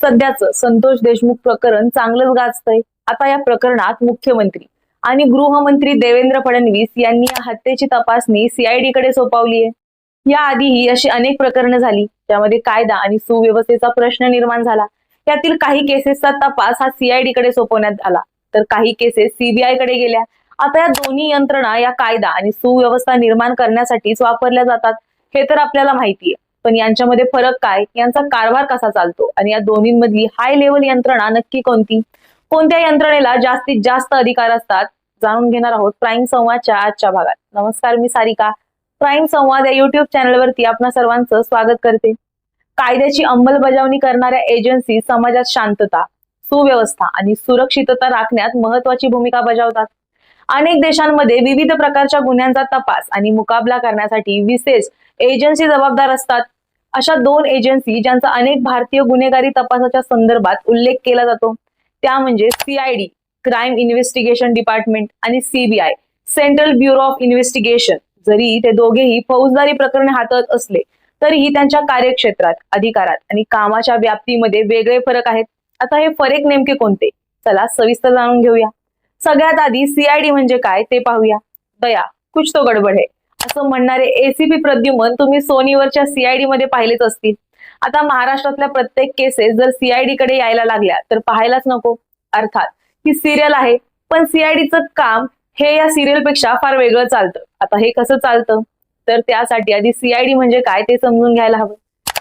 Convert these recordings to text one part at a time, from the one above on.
सध्याचं संतोष देशमुख प्रकरण चांगलंच गाजतंय. आता या प्रकरणात मुख्यमंत्री आणि गृहमंत्री देवेंद्र फडणवीस यांनी या हत्येची तपासणी सीआयडी कडे सोपवली आहे याआधीही अशी अनेक प्रकरणं झाली ज्यामध्ये कायदा आणि सुव्यवस्थेचा प्रश्न निर्माण झाला. यातील काही केसेसचा तपास हा सीआयडी कडे सोपवण्यात आला. तर काही केसेस सीबीआयकडे गेल्या. आता या दोन्ही यंत्रणा या कायदा आणि सुव्यवस्था निर्माण करण्यासाठीच वापरल्या जातात हे तर आपल्याला माहिती आहे पण यांच्यामध्ये फरक काय? यांचा कारभार कसा चालतो? आणि या दोन्हींमधली हाय लेवल यंत्रणा नक्की कोणती? कोणत्या यंत्रणेला जास्तीत जास्त अधिकार असतात? जाणून घेणार आहोत प्राईम संवादच्या आजच्या भागात. नमस्कार मी सारिका. प्राईम संवाद या युट्यूब चॅनलवरती आपणा सर्वांचं स्वागत करते. कायद्याची अंमलबजावणी करणाऱ्या एजन्सी समाजात शांतता सुव्यवस्था आणि सुरक्षितता राखण्यात महत्वाची भूमिका बजावतात. अनेक देशांमध्ये विविध प्रकारच्या गुन्ह्यांचा तपास आणि मुकाबला करण्यासाठी विशेष एजन्सी जबाबदार असतात. अशा दोन एजन्सी ज्यांचा अनेक भारतीय गुन्हेगारी तपासाच्या संदर्भात उल्लेख केला जातो. त्या म्हणजे सीआयडी क्राईम इन्व्हेस्टिगेशन डिपार्टमेंट आणि CBI central bureau of investigation जरी ते दोघेही फौजदारी प्रकरणे हाताळत असले तरीही त्यांच्या कार्यक्षेत्रात अधिकारात आणि कामाच्या व्याप्तीमध्ये वेगळे फरक आहेत. आता हे फरक नेमके कोणते? चला सविस्तर जाणून घेऊया. सगळ्यात आधी सीआयडी म्हणजे काय ते पाहूया. दया कुछ तो गडबड है. असं म्हणणारे एसीपी प्रद्युमन तुम्ही सोनीवरच्या सीआयडी मध्ये पाहिलेच असतील. आता महाराष्ट्रातल्या प्रत्येक केसेस जर सीआयडी कडे यायला लागल्या तर पाहायलाच नको. अर्थात ही सिरियल आहे पण सीआयडीचं काम हे या सिरियलपेक्षा फार वेगळं चालतं. आता हे कसं चालतं? तर त्यासाठी आधी सीआयडी म्हणजे काय ते समजून घ्यायला हवं.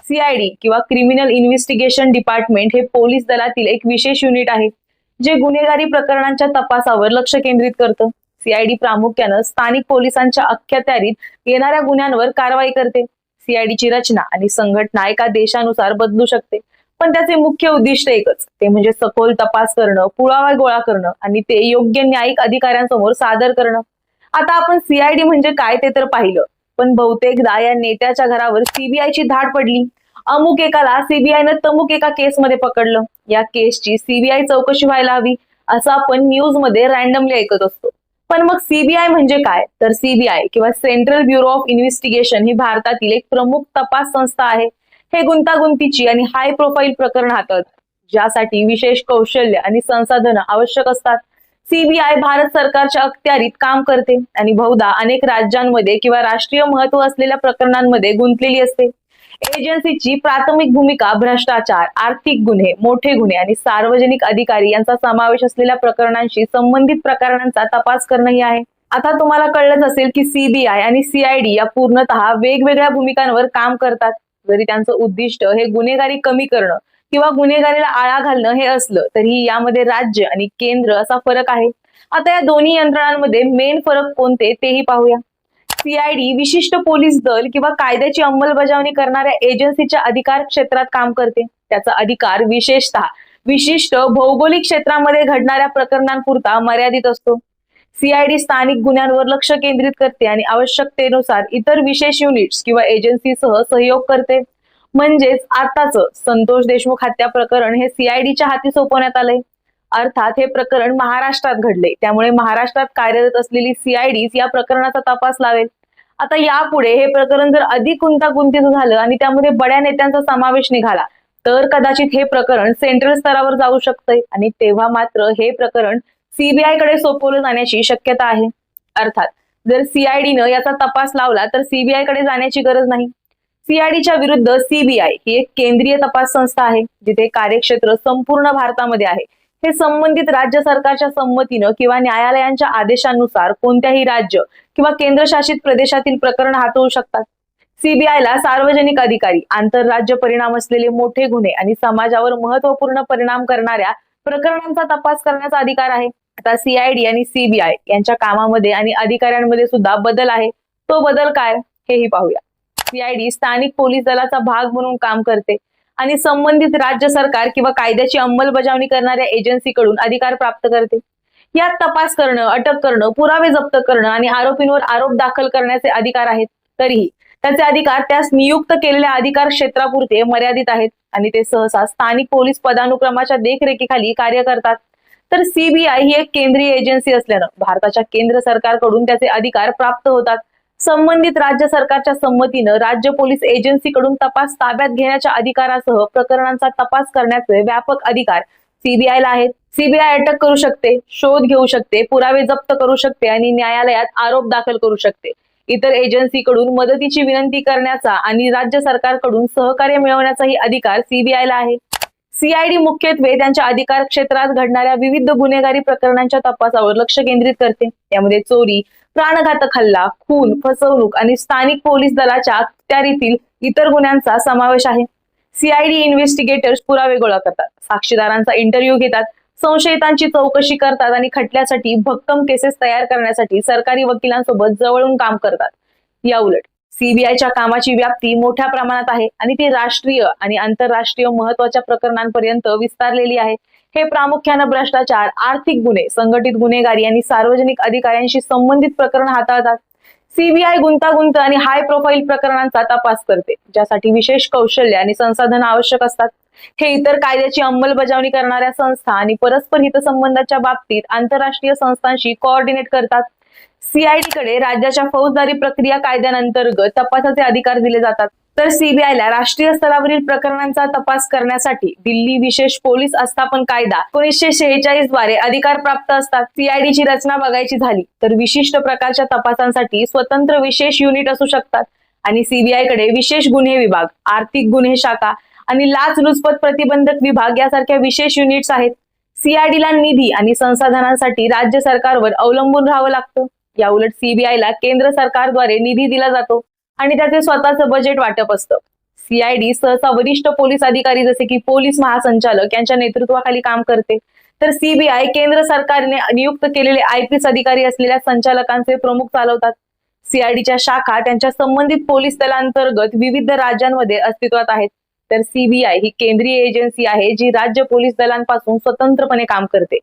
सीआयडी किंवा क्रिमिनल इन्व्हेस्टिगेशन डिपार्टमेंट हे पोलीस दलातील एक विशेष युनिट आहे जे गुन्हेगारी प्रकरणांच्या तपासावर लक्ष केंद्रित करतं. सीआयडी प्रामुख्यानं स्थानिक पोलिसांच्या अख्यात्यारीत येणाऱ्या गुन्ह्यांवर कारवाई करते. सीआयडीची रचना आणि संघटना एका देशानुसार बदलू शकते. पण त्याचे मुख्य उद्दिष्ट एकच. ते म्हणजे सखोल तपास करणं पुरावा गोळा करणं आणि ते योग्य न्यायिक अधिकाऱ्यांसमोर सादर करणं. आता आपण सीआयडी म्हणजे काय ते तर पाहिलं. पण बहुतेकदा या नेत्याच्या घरावर सीबीआयची धाड पडली. अमुक एकाला सीबीआयनं तमुक एका केसमध्ये पकडलं. या केसची सीबीआय चौकशी व्हायला हवी असं आपण न्यूजमध्ये रॅन्डमली ऐकत असतो. पण मग सीबीआय म्हणजे काय? तर सीबीआय किंवा सेंट्रल ब्युरो ऑफ इन्व्हेस्टिगेशन ही भारतातील एक प्रमुख तपास संस्था आहे. हे गुंतागुंतीची आणि हाय प्रोफाईल प्रकरण हातात ज्यासाठी विशेष कौशल्य आणि संसाधनं आवश्यक असतात. सीबीआय भारत सरकारच्या अखत्यारीत काम करते आणि बहुधा अनेक राज्यांमध्ये किंवा राष्ट्रीय महत्त्व असलेल्या प्रकरणांमध्ये गुंतलेली असते. एजन्सीची प्राथमिक भूमिका भ्रष्टाचार आर्थिक गुन्हे मोठे गुन्हे आणि सार्वजनिक अधिकारी यांचा समावेश असलेल्या प्रकरणांशी संबंधित प्रकरणांचा तपास करणं ही आहे. आता तुम्हाला कळलंच असेल की सीबीआय आणि सीआयडी या पूर्णतः वेगवेगळ्या भूमिकांवर काम करतात. जरी त्यांचं उद्दिष्ट हे गुन्हेगारी कमी करणं किंवा गुन्हेगारीला आळा घालणं हे असलं तरीही यामध्ये राज्य आणि केंद्र असा फरक आहे. आता या दोन्ही यंत्रणांमध्ये मेन फरक कोणते तेही पाहूया. सीआयडी विशिष्ट पोलीस दल किंवा कायद्याची अंमलबजावणी करणाऱ्या एजन्सीच्या अधिकार क्षेत्रात काम करते. त्याचा अधिकार विशेषतः विशिष्ट भौगोलिक क्षेत्रामध्ये घडणाऱ्या प्रकरणांपुरता मर्यादित असतो. सीआयडी स्थानिक गुन्ह्यांवर लक्ष केंद्रित करते आणि आवश्यकतेनुसार इतर विशेष युनिट्स किंवा एजन्सीसह सहयोग करते. म्हणजेच आताच संतोष देशमुख हत्या प्रकरण हे सीआयडीच्या हाती सोपवण्यात आलंय. अर्थात हे प्रकरण महाराष्ट्रात घडले. त्यामुळे महाराष्ट्रात कार्यरत असलेली सीआयडी या प्रकरणाचा तपास लावेल. आता यापुढे हे प्रकरण जर अधिक गुंतागुंतीचं झालं आणि त्यामध्ये बड्या नेत्यांचा समावेश निघाला तर कदाचित हे प्रकरण सेंट्रल स्तरावर जाऊ शकतंय आणि तेव्हा मात्र हे प्रकरण सीबीआयकडे सोपवलं जाण्याची शक्यता आहे. अर्थात जर सीआयडीनं याचा तपास लावला तर सीबीआयकडे जाण्याची गरज नाही. सीआयडीच्या विरुद्ध सीबीआय ही एक केंद्रीय तपास संस्था आहे जिथे कार्यक्षेत्र संपूर्ण भारतामध्ये आहे. हे संबंधित राज्य सरकारच्या संमतीनं किंवा न्यायालयांच्या आदेशानुसार कोणत्याही राज्य किंवा केंद्रशासित प्रदेशातील प्रकरण हाताळू शकतात. सीबीआयला सार्वजनिक अधिकारी आंतरराज्य परिणाम असलेले मोठे गुन्हे आणि समाजावर महत्त्वपूर्ण परिणाम करणाऱ्या प्रकरणांचा तपास करण्याचा अधिकार आहे. आता सीआयडी आणि सीबीआय यांच्या कामामध्ये आणि अधिकाऱ्यांमध्ये सुद्धा बदल आहे. तो बदल काय? हेही पाहूया. सीआयडी स्थानिक पोलीस दलाचा भाग म्हणून काम करते. आणि संबंधित राज्य सरकार किंवा कायद्याची अंमलबजावणी करणाऱ्या एजन्सीकडून अधिकार प्राप्त करते. यात तपास करणं अटक करणं पुरावे जप्त करणं आणि आरोपींवर आरोप दाखल करण्याचे अधिकार आहेत तरीही त्याचे अधिकार त्यास नियुक्त केलेल्या अधिकार क्षेत्रापुरते मर्यादित आहेत आणि ते सहसा स्थानिक पोलीस पदानुक्रमाच्या देखरेखीखाली कार्य करतात. तर सीबीआय ही एक केंद्रीय एजन्सी असल्यानं भारताच्या केंद्र सरकारकडून त्याचे अधिकार प्राप्त होतात. संबंधित राज्य सरकारच्या संमतीनं राज्य पोलीस एजन्सीकडून तपास ताब्यात घेण्याच्या अधिकारासह प्रकरणांचा तपास करण्याचे व्यापक अधिकार सीबीआय ला आहेत. सीबीआय अटक करू शकते शोध घेऊ शकते पुरावे जप्त करू शकते आणि न्यायालयात आरोप दाखल करू शकते. इतर एजन्सीकडून मदतीची विनंती करण्याचा आणि राज्य सरकारकडून सहकार्य मिळवण्याचाही अधिकार सीबीआय ला आहे. सीआयडी मुख्यत्वे त्यांच्या अधिकार क्षेत्रात घडणाऱ्या विविध गुन्हेगारी प्रकरणांच्या तपासावर लक्ष केंद्रित करते. यामध्ये चोरी प्राणघातक हल्ला खून फसवणूक आणि स्थानिक पोलीस दलाच्या अखत्यारीतील इतर गुन्ह्यांचा समावेश आहे. सीआयडी इन्व्हेस्टिगेटर्स पुरावे गोळा करतात साक्षीदारांचा इंटरव्ह्यू घेतात संशयितांची चौकशी करतात आणि खटल्यासाठी भक्कम केसेस तयार करण्यासाठी सरकारी वकिलांसोबत जवळून काम करतात. या उलट सीबीआयच्या कामाची व्याप्ती मोठ्या प्रमाणात आहे आणि ती राष्ट्रीय आणि आंतरराष्ट्रीय महत्त्वाच्या प्रकरणांपर्यंत विस्तारलेली आहे. हे प्रामुख्यानं भ्रष्टाचार आर्थिक गुन्हे संघटित गुन्हेगारी आणि सार्वजनिक अधिकाऱ्यांशी संबंधित प्रकरण हाताळतात. सीबीआय गुंतागुंत आणि हाय प्रोफाईल प्रकरणांचा तपास करते ज्यासाठी विशेष कौशल्य आणि संसाधन आवश्यक असतात. हे इतर कायद्याची अंमलबजावणी करणाऱ्या संस्था आणि परस्पर हितसंबंधाच्या बाबतीत आंतरराष्ट्रीय संस्थांशी कोऑर्डिनेट करतात. सीआयडीकडे राज्याच्या फौजदारी प्रक्रिया कायद्याअंतर्गत तपासाचे अधिकार दिले जातात. तर सीबीआयला राष्ट्रीय स्तरावरील प्रकरणांचा तपास करण्यासाठी दिल्ली विशेष पोलीस आस्थापन कायदा एकोणीसशे शेहेचाळीसद्वारे अधिकार प्राप्त असतात. सीआयडीची रचना बघायची झाली तर विशिष्ट प्रकारच्या तपासांसाठी स्वतंत्र विशेष युनिट असू शकतात. आणि सीबीआयकडे विशेष गुन्हे विभाग आर्थिक गुन्हे शाखा आणि लाचलुचपत प्रतिबंधक विभाग यासारख्या विशेष युनिट्स आहेत. सीआयडीला निधी आणि संसाधनांसाठी राज्य सरकारवर अवलंबून राहावं लागतं. या उलट सीबीआयला केंद्र सरकारद्वारे निधी दिला जातो आणि त्याचे स्वतःचं बजेट वाटप असतं. सीआयडी सहसा वरिष्ठ पोलीस अधिकारी जसे की पोलीस महासंचालक यांच्या नेतृत्वाखाली काम करते. तर सीबीआय केंद्र सरकारने नियुक्त केलेले आयपीएस अधिकारी असलेल्या संचालकांचे प्रमुख चालवतात. सीआयडीच्या शाखा त्यांच्या संबंधित पोलीस दलांतर्गत विविध राज्यांमध्ये अस्तित्वात आहेत. तर सीबीआय ही केंद्रीय एजन्सी आहे जी राज्य पोलीस दलांपासून स्वतंत्रपणे काम करते.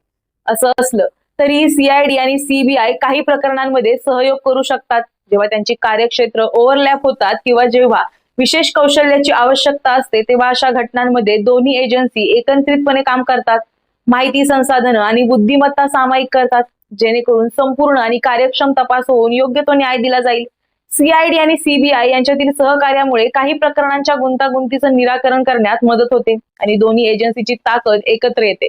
असं असलं तरी सीआयडी आणि सीबीआय काही प्रकरणांमध्ये सहयोग करू शकतात. जेव्हा त्यांची कार्यक्षेत्र ओव्हरलॅप होतात किंवा जेव्हा विशेष कौशल्याची आवश्यकता असते तेव्हा अशा घटनांमध्ये दोन्ही एजन्सी एकत्रितपणे काम करतात. माहिती संसाधनं आणि बुद्धिमत्ता सामायिक करतात जेणेकरून संपूर्ण आणि कार्यक्षम तपास होऊन योग्य तो न्याय दिला जाईल. सीआयडी आणि सीबीआय यांच्यातील सहकार्यामुळे काही प्रकरणांच्या गुंतागुंतीचं निराकरण करण्यात मदत होते आणि दोन्ही एजन्सीची ताकद एकत्र येते.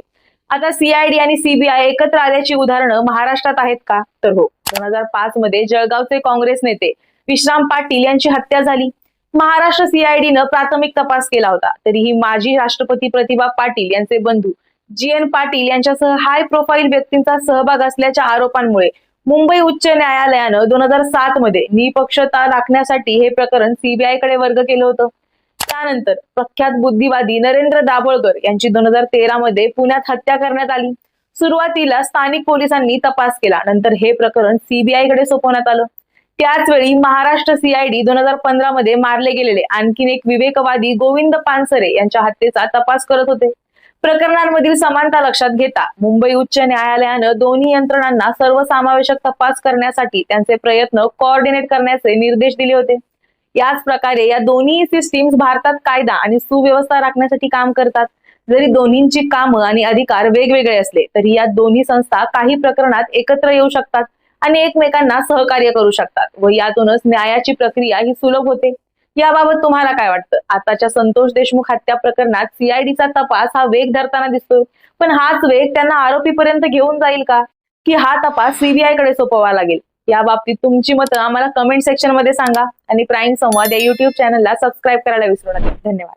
आता सीआयडी आणि सीबीआय एकत्र आल्याची उदाहरणं महाराष्ट्रात आहेत का? तर हो दोन हजार पाच मध्ये जळगावचे काँग्रेस नेते विश्राम पाटील यांची हत्या झाली. महाराष्ट्र सीआयडीनं प्राथमिक तपास केला होता. तरीही माजी राष्ट्रपती प्रतिभा पाटील यांचे बंधू जी एन पाटील यांच्यासह हाय प्रोफाईल व्यक्तींचा सहभाग असल्याच्या आरोपांमुळे मुंबई उच्च न्यायालयानं दोन हजार सात मध्ये निपक्षता राखण्यासाठी हे प्रकरण सीबीआयकडे वर्ग केलं होतं. त्यानंतर प्रख्यात बुद्धिवादी नरेंद्र दाभोळकर यांची दोन हजार तेरा मध्ये पुण्यात हत्या करण्यात आली. सुरुवातीला स्थानिक पोलिसांनी तपास केला नंतर हे प्रकरण सीबीआयकडे सोपवण्यात आलं. त्याच वेळी महाराष्ट्र सीआयडी दोन हजार पंधरा मध्ये मारले गेलेले आणखीन एक विवेकवादी गोविंद पानसरे यांच्या हत्येचा तपास करत होते. प्रकरणांमधील समानता लक्षात घेता मुंबई उच्च न्यायालयानं दोन्ही यंत्रणांना सर्वसमावेशक तपास करण्यासाठी त्यांचे प्रयत्न कोऑर्डिनेट करण्याचे निर्देश दिले होते. याच प्रकारे या दोन्ही सिस्टीम्स भारतात कायदा आणि सुव्यवस्था राखण्यासाठी काम करतात. जरी दोन्हींची कामं आणि अधिकार वेगवेगळे असले तरी या दोन्ही संस्था काही प्रकरणात एकत्र येऊ शकतात आणि एकमेकांना सहकार्य करू शकतात व यातूनच न्यायाची प्रक्रिया ही सुलभ होते. याबाबत तुम्हाला काय वाटतं? आताच्या संतोष देशमुख हत्या प्रकरणात सीआयडीचा तपास हा वेग धरताना दिसतोय. पण हाच वेग त्यांना आरोपीपर्यंत घेऊन जाईल का? की हा तपास सीबीआयकडे सोपवा लागेल? या बाबतीत तुमची मतं आम्हाला कमेंट सेक्शनमध्ये सांगा. आणि प्राईम संवाद या युट्यूब चॅनलला सबस्क्राईब करायला विसरू नका. धन्यवाद.